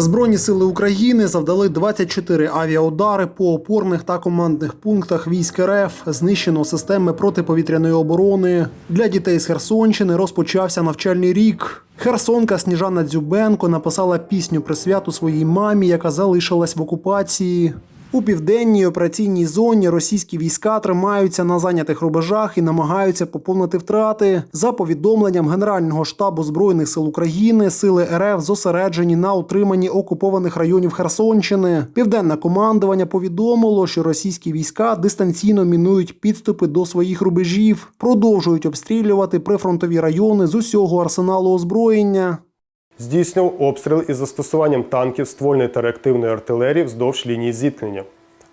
Збройні сили України завдали 24 авіаудари по опорних та командних пунктах військ РФ. Знищено системи протиповітряної оборони. Для дітей з Херсонщини розпочався навчальний рік. Херсонка Сніжана Дзюбенко написала пісню присвяту своїй мамі, яка залишилась в окупації. У південній операційній зоні російські війська тримаються на зайнятих рубежах і намагаються поповнити втрати. За повідомленням Генерального штабу збройних сил України, сили РФ зосереджені на утриманні окупованих районів Херсонщини. Південне командування повідомило, що російські війська дистанційно мінують підступи до своїх рубежів, продовжують обстрілювати прифронтові райони з усього арсеналу озброєння. Здійснював обстріл із застосуванням танків, ствольної та реактивної артилерії вздовж лінії зіткнення.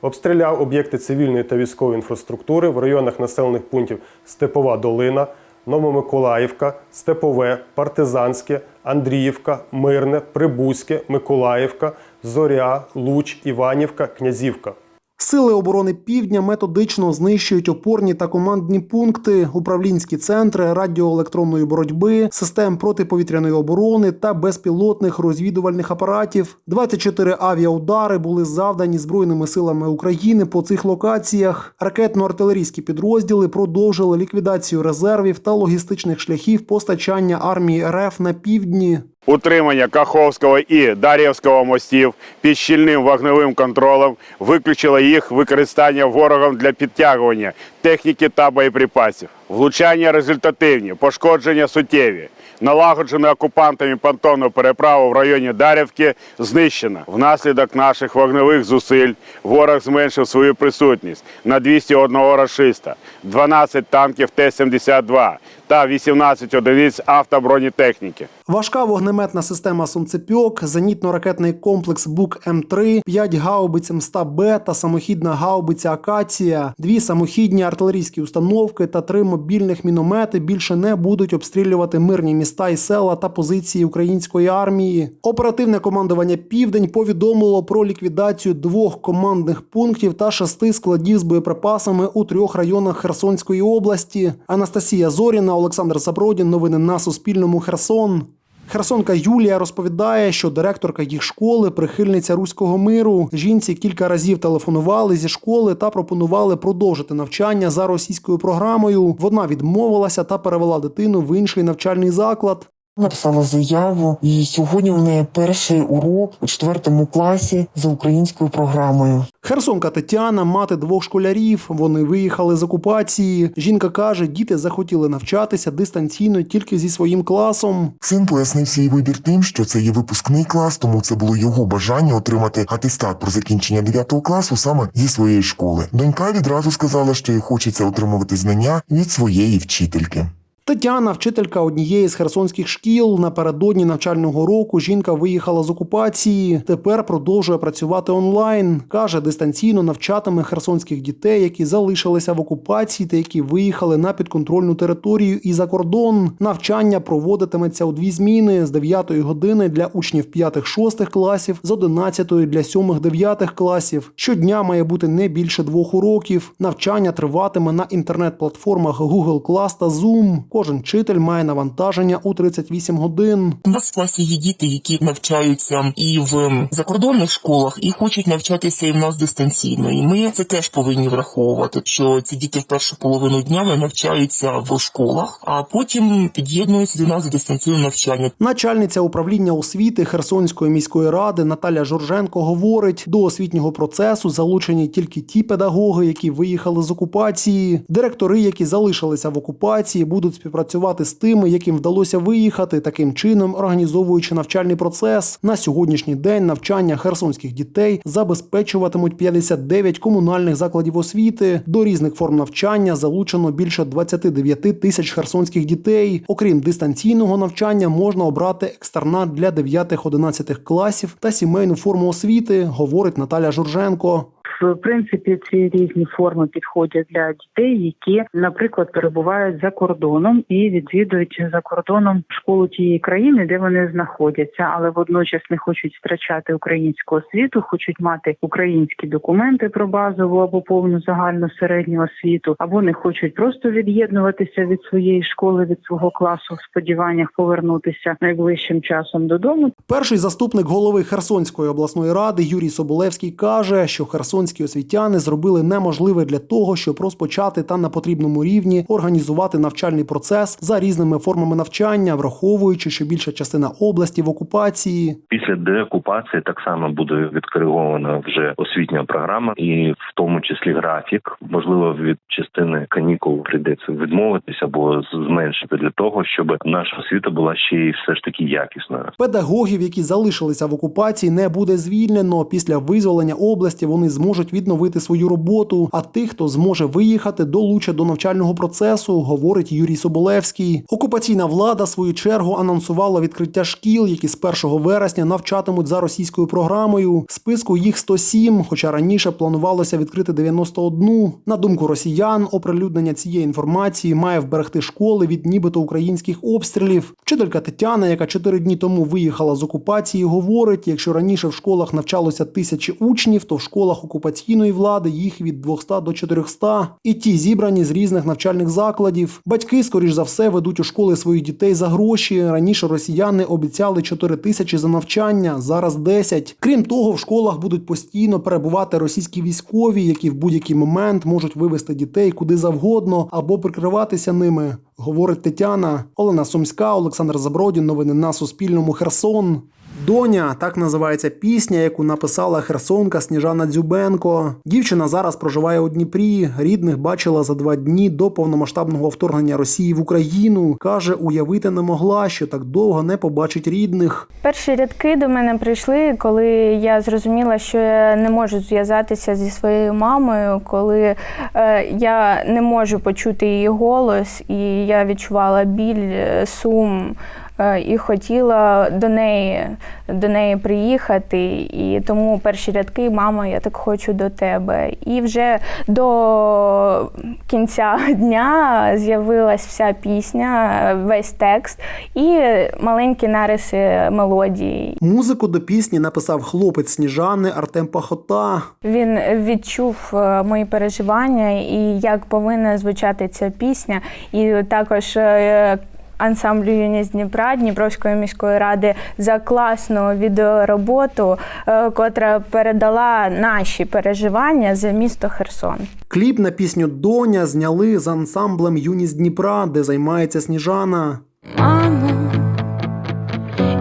Обстріляв об'єкти цивільної та військової інфраструктури в районах населених пунктів Степова Долина, Новомиколаївка, Степове, Партизанське, Андріївка, Мирне, Прибузьке, Миколаївка, Зоря, Луч, Іванівка, Князівка. Сили оборони Півдня методично знищують опорні та командні пункти, управлінські центри радіоелектронної боротьби, систем протиповітряної оборони та безпілотних розвідувальних апаратів. 24 авіаудари були завдані збройними силами України по цих локаціях. Ракетно-артилерійські підрозділи продовжили ліквідацію резервів та логістичних шляхів постачання армії РФ на півдні. Утримання Каховського і Дар'ївського мостів під щільним вогневим контролем виключило їх використання ворогом для підтягування техніки та боєприпасів. Влучання результативні, пошкодження суттєві. Налагоджену окупантами понтонну переправу в районі Дар'ївки знищено. Внаслідок наших вогневих зусиль ворог зменшив свою присутність на 201 рашиста, 12 танків Т-72 та 18 одиниць автобронетехніки. Важка вогнеметна система «Сонцепьок», зенітно-ракетний комплекс Бук М3, 5 гаубиць М100Б та самохідна гаубиця Акація, дві самохідні артилерійські установки та три мобільних міномети більше не будуть обстрілювати мирні міста і села та позиції української армії. Оперативне командування Південь повідомило про ліквідацію двох командних пунктів та шести складів з боєприпасами у трьох районах Херсонської області. Анастасія Зоріна, Олександр Забродін. Новини на Суспільному. Херсон. Херсонка Юлія розповідає, що директорка їх школи прихильниця руського миру. Жінці кілька разів телефонували зі школи та пропонували продовжити навчання за російською програмою. Вона відмовилася та перевела дитину в інший навчальний заклад. Написала заяву, і сьогодні в неї перший урок у четвертому класі за українською програмою. Херсонка Тетяна, мати двох школярів. Вони виїхали з окупації. Жінка каже, діти захотіли навчатися дистанційно тільки зі своїм класом. Син пояснив свій вибір тим, що це є випускний клас, тому це було його бажання отримати атестат про закінчення 9 класу саме зі своєї школи. Донька відразу сказала, що їй хочеться отримувати знання від своєї вчительки. Тетяна, вчителька однієї з херсонських шкіл. Напередодні навчального року жінка виїхала з окупації. Тепер продовжує працювати онлайн. каже, дистанційно навчатиме херсонських дітей, які залишилися в окупації та які виїхали на підконтрольну територію і за кордон. Навчання проводитиметься у дві зміни з 9 години для учнів 5-6 класів, з 11 для 7-9 класів. Щодня має бути не більше двох уроків. Навчання триватиме на інтернет-платформах Google Class та Zoom. Кожен вчитель має навантаження у 38 годин. У нас в класі є діти, які навчаються і в закордонних школах, і хочуть навчатися і в нас дистанційно. І ми це теж повинні враховувати, що ці діти в першу половину дня навчаються в школах, а потім під'єднуються до нас в дистанційне навчання. Начальниця управління освіти Херсонської міської ради Наталя Жорженко говорить, до освітнього процесу залучені тільки ті педагоги, які виїхали з окупації. Директори, які залишилися в окупації, будуть співпрацювати з тими, яким вдалося виїхати, таким чином організовуючи навчальний процес. На сьогоднішній день навчання херсонських дітей забезпечуватимуть 59 комунальних закладів освіти. До різних форм навчання залучено більше 29 тисяч херсонських дітей. Окрім дистанційного навчання, можна обрати екстернат для 9-11 класів та сімейну форму освіти, говорить Наталя Журженко. В принципі, ці різні форми підходять для дітей, які, наприклад, перебувають за кордоном і відвідують за кордоном школу тієї країни, де вони знаходяться, але водночас не хочуть втрачати українську освіту, хочуть мати українські документи про базову або повну загальну середню освіту, або не хочуть просто від'єднуватися від своєї школи, від свого класу в сподіваннях повернутися найближчим часом додому. Перший заступник голови Херсонської обласної ради Юрій Соболевський каже, що херсонські освітяни зробили неможливе для того, щоб розпочати та на потрібному рівні організувати навчальний процес за різними формами навчання, враховуючи, що більша частина області в окупації. Після деокупації так само буде відкоригована вже освітня програма, і в тому числі графік. Можливо, від частини канікул прийдеться відмовитися або зменшити для того, щоб наша освіта була ще й все ж таки якісною. Педагогів, які залишилися в окупації, не буде звільнено. Після визволення області вони зможуть відновити свою роботу. А тих, хто зможе виїхати, долучать до навчального процесу, говорить Юрій Соболевський. Окупаційна влада в свою чергу анонсувала відкриття шкіл, які з 1 вересня навчатимуть за російською програмою. Списку їх 107, хоча раніше планувалося відкрити 91. На думку росіян, оприлюднення цієї інформації має вберегти школи від нібито українських обстрілів. Вчителька Тетяна, яка чотири дні тому виїхала з окупації, говорить: якщо раніше в школах навчалося тисячі учнів, то в школах окупаційної влади їх від 200 до 400. І ті зібрані з різних навчальних закладів. Батьки, скоріш за все, ведуть у школи своїх дітей за гроші. Раніше росіяни обіцяли 4 тисячі за навчання, зараз 10. Крім того, в школах будуть постійно перебувати російські військові, які в будь-який момент можуть вивести дітей куди завгодно або прикриватися ними. Говорить Тетяна, Олена Сумська, Олександр Забродін. Новини на Суспільному. Херсон. Доня так називається пісня, яку написала херсонка Сніжана Дзюбенко. Дівчина зараз проживає у Дніпрі. Рідних бачила за два дні до повномасштабного вторгнення Росії в Україну. каже, уявити не могла, що так довго не побачить рідних. Перші рядки до мене прийшли, коли я зрозуміла, що я не можу зв'язатися зі своєю мамою, коли е, я не можу почути її голос, і я відчувала біль, е, сум. Е, І хотіла до неї, до неї приїхати, і тому перші рядки Мама, я так хочу до тебе. І вже до кінця дня з'явилась вся пісня, весь текст і маленькі нариси мелодії. Музику до пісні написав хлопець Сніжани Артем Пахота. Він відчув е, мої переживання і як повинна звучати ця пісня. І також е, ансамблю юність Дніпра Дніпровської міської ради за класну відеороботу, е, котра передала наші переживання за місто Херсон. Кліп на пісню Доня зняли з ансамблем Юність Дніпра, де займається Сніжана. Мамо,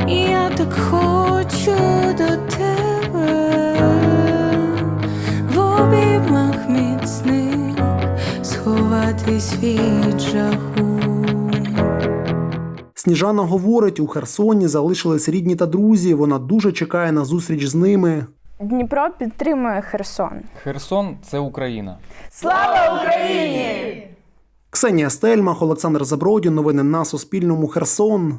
я так хочу до тебе в обіймах міцних сховатись від жаху. Сніжана говорить, у Херсоні залишились рідні та друзі. Вона дуже чекає на зустріч з ними. Дніпро підтримує Херсон. Херсон це Україна. Слава Україні! Ксенія Стельмах, Олександр Забродін. Новини на Суспільному. Херсон.